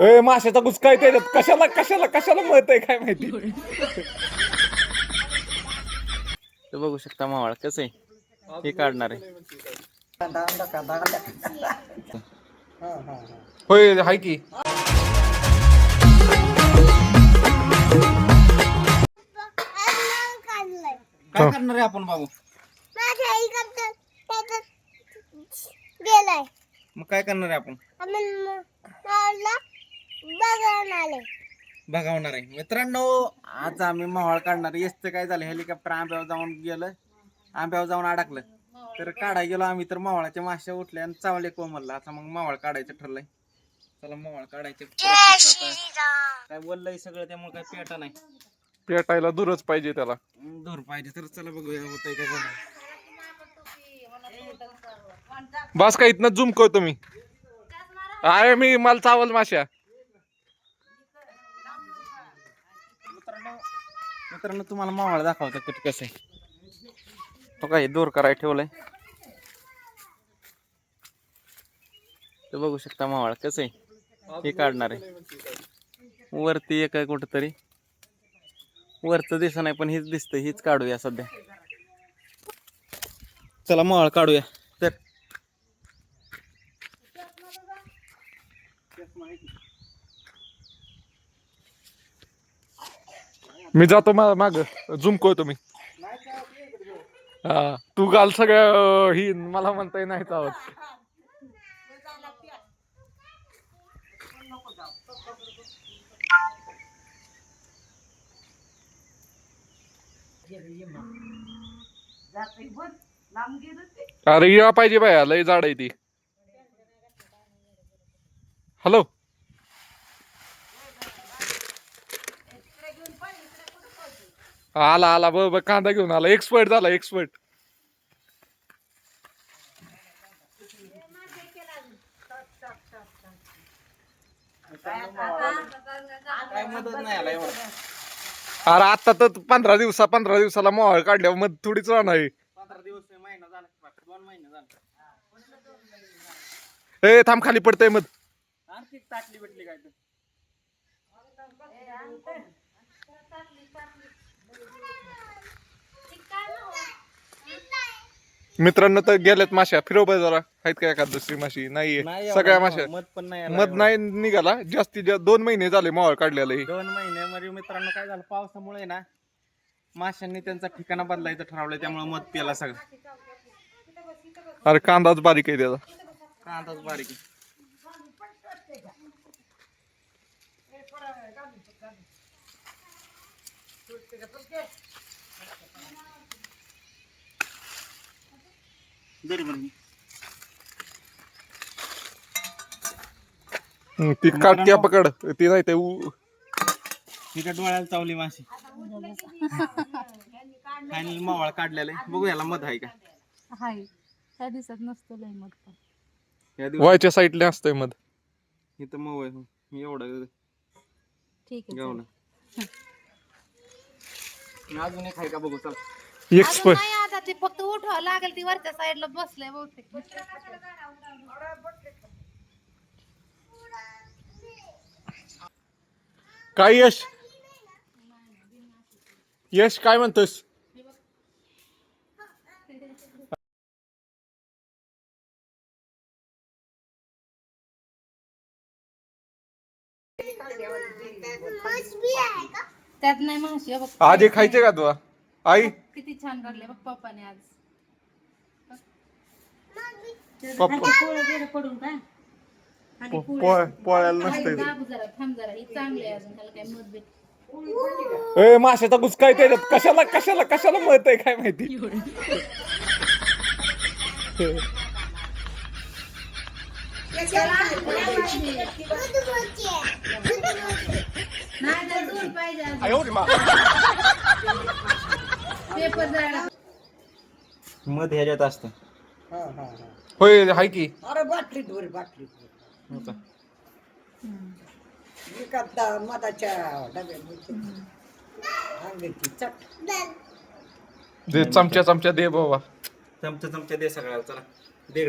ए माशाचा गुसका त्याच्यात कशाला कशाला कशाला मत आहे काय माहिती? ते बघू शकता मावळ कसं आहे? हे काढणार आहे. होय हाय की. काय करणार आहे आपण बाबू? मग काय करणार आहे आपण? बघावणार आहे. मित्रांनो आज आम्ही मावळ काढणार येसचं काय झालं? हेलिकॉप्टर आंब्यावर जाऊन गेलं. आंब्यावर जाऊन अडकलं. तर काढायला गेलो आम्ही तर मावळाच्या माश्या उठल्या आणि चावले कोमलला. आता मग मावळ काढायचं ठरलंय. चला मावळ काढायचे. काय बोललंय सगळं त्यामुळे काय पेटा नाही. पेटायला दूरच पाहिजे त्याला. दूर पाहिजे. तर चला बघूया होतंय का बघा बस का इथनं झूम करतो मी. आहे मी मला चावल माश्या. मित्रांनो तुम्हाला मावळ दाखवतो कट कसं आहे. तो काय दूर कराय ठेवलंय. ते बघू शकता मावळ कसं आहे. हे काढणार आहे. वरती एक आहे कुठंतरी. वरचं दिसत नाही पण हेच दिसतंय हीच काढूया सध्या. चला मावळ काढूया. मी जातो माग. झूम करतो मी. हा. तू काल सगळ्या ही. मला म्हणताय नाही चावत. अरे या पाहिजे बाया. लय जाड आहे ती. हॅलो आला आला. बरोबर कांदा घेऊन आला. एक्सपर्ट झाला एक्सपर्ट काय मदत नाही आला एवढं अरे आता तर पंधरा दिवसा पंधरा दिवसाला मोहळ काढल्यावर मग थोडीच राहणार ए थांब खाली पडतंय ताटली भेटली काय मित्रांनो तर गेल्यात माश्या. फिरव बरं जरा. आहेत का एखाद दुसरी माशी? नाहीये. नाही सगळ्या माश्या. मध पण नाही मध. नाही निघाला. जास्तीत जास्त दोन महिने झाले मोहळ काढलेलं. दोन महिन्यामध्ये मित्रांनो काय झालं? पावसामुळे ना माशांनी त्यांचा ठिकाणा बदलायचं ठरवलं त्यामुळे मध पेला सगळं. अरे कांदाच बारीक आहे त्याचा. कांदाच बारीक आहे. ती काटक्या पकड. ती नाही ते उ- तिच्या डोळ्याला चावली माशी. फायनल मावळ काढलेलं आहे. बघू याला मध आहे का? हाय. त्या दिवसात नसतं लय मग पण. या दिवशी वयच्या साईडला असतंय मध. इथं मऊ आहे. मी एवढं ठीक आहे गावलं. अजून एक आहे का बघू चला. अजून एक्सपर्ट नाही आता ते फक्त उठवावं लागेल ती वरच्या साईडला बसलंय बहुतेक. काय यश? यश काय म्हणतोस? त्यात नाही आहे बघ. आज हे खायचे का तुला? आई? किती छान काढले बघ पप्पाने आज. पप्पा. पोळं गेलं पडून का? आणि पो- पोळ- पोळ्याला नसतंय ते. दाबू जरा थांब जरा ही चांगली आहे अजून त्याला काय मत भेट ए माशाचा गुसका आहे त्याच्यात कशाला कशाला कशाला मत आहे काय माहिती? नाही तर दूर पाहिजे अजून. पेपर जायला मध ह्याच्यात असतं. होय हाय की. अरे बाटलीत भर बाटलीत हो का? एखादा मधाच्या डब्यामध्ये अंगाची चट. दे चमच्या चमच्या दे बाबा. चमचा चमचा दे सगळ्याला चला. दे.